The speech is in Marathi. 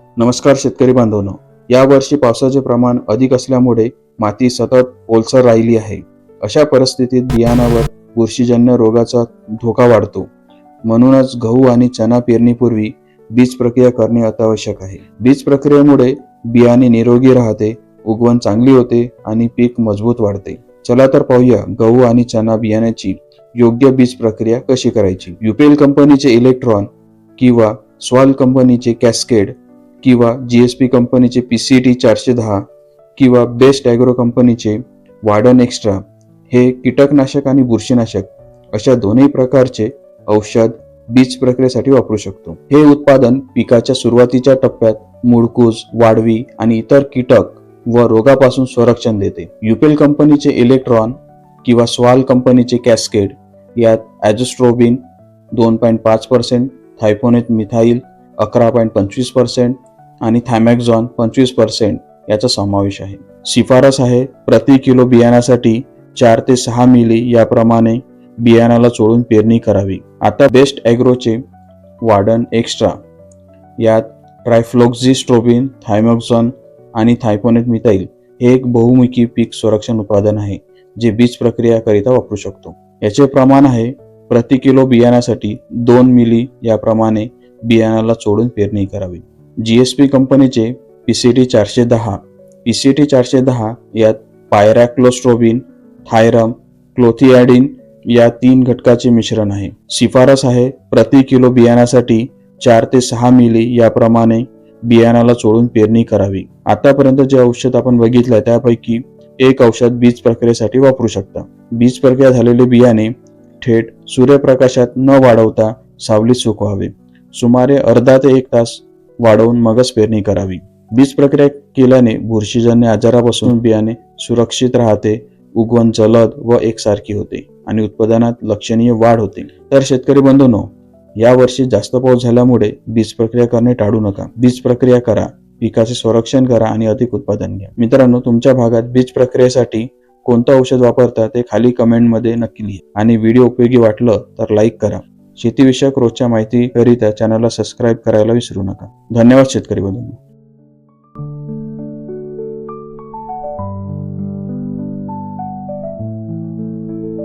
नमस्कार शेतकरी बांधवांनो यावर्षी पावसाचे प्रमाण अधिक असल्यामुळे माती सतत ओलसर राहिली आहे. अशा परिस्थितीत बियाणावर बुरशीजन्य रोगाचा धोका वाढतो. म्हणूनच गहू आणि चना पेरणीपूर्वी बीज प्रक्रिया करणे अत्यावश्यक आहे. बीज प्रक्रियेमुळे बियाणे निरोगी राहते उगवण चांगली होते आणि पीक मजबूत वाढते. चला तर पाहूया गहू आणि चना बियाण्याची योग्य बीज प्रक्रिया कशी करायची. युपीएल कंपनीचे इलेक्ट्रॉन किंवा स्वाल कंपनीचे कॅस्केड किंवा जी एस पी कंपनीचे पी सी टी चारशे दहा किंवा बेस्ट ॲग्रो कंपनीचे वार्डन एक्स्ट्रा हे कीटकनाशक आणि बुरशीनाशक अशा दोन्ही प्रकारचे औषध बीज प्रक्रियेसाठी वापरू शकतो. हे उत्पादन पिकाच्या सुरुवातीच्या टप्प्यात मुडकूज वाढवी आणि इतर कीटक व रोगापासून संरक्षण देते. युपेल कंपनीचे इलेक्ट्रॉन किंवा स्वाल कंपनीचे कॅस्केड यात ॲजोस्ट्रोबिन दोन पॉईंट पाच पर्सेंट थायफोनेट मिथाईल अकरा पॉईंट पंचवीस पर्सेंट आणि थॅमॅक्झॉन पंचवीस पर्सेंट याचा समावेश आहे. शिफारस आहे प्रति किलो बियाण्यासाठी चार ते सहा मिली याप्रमाणे बियाणाला चोळून पेरणी करावी. आता बेस्ट ॲग्रोचे वार्डन एक्स्ट्रा. यात ट्रायफ्लोक्झिस्ट्रोबिन थायमॅक्झॉन आणि थायपोनेट मिथाईल हे एक बहुमुखी पीक संरक्षण उत्पादन आहे जे बीज प्रक्रियाकरिता वापरू शकतो. याचे प्रमाण आहे प्रति किलो बियाण्यासाठी दोन मिली याप्रमाणे बियाणाला चोळून पेरणी करावी. जी एस पी कंपनीचे पीसीटी चारशे दहा. पीसीटी चारशे दहा यात पायरॅक्लोस्ट्रोबिन थायरम क्लोथियाडिन या तीन घटकाचे मिश्रण आहे. शिफारस आहे प्रति किलो बियाण्यासाठी चार ते सहा मिली याप्रमाणे बियाणाला चोळून पेरणी करावी. आतापर्यंत जे औषध आपण बघितलं त्यापैकी एक औषध बीज प्रक्रियेसाठी वापरू शकता. बीज प्रक्रिया झालेले बियाणे थेट सूर्यप्रकाशात न वाढवता सावलीत सुकवावे. सुमारे अर्धा ते एक तास वाढवून मगच पेरणी करावी. बीज प्रक्रिया केल्याने बुरशीजन्य आजारापासून बियाणे सुरक्षित राहते उगवण जलद व एकसारखी होते आणि उत्पादनात लक्षणीय वाढ होते. तर शेतकरी बंधूंनो यावर्षी जास्त पाऊस झाल्यामुळे बीज प्रक्रिया करणे टाळू नका. बीज प्रक्रिया करा पिकाचे संरक्षण करा आणि अधिक उत्पादन घ्या. मित्रांनो तुमच्या भागात बीज प्रक्रियेसाठी कोणतं औषध वापरता ते खाली कमेंटमध्ये नक्की लिहा. आणि व्हिडिओ उपयोगी वाटलं तर लाईक करा. शेतीविषयक रोजच्या माहितीकरिता चॅनलला सबस्क्राईब करायला विसरू नका. धन्यवाद शेतकरी बंधूंनो.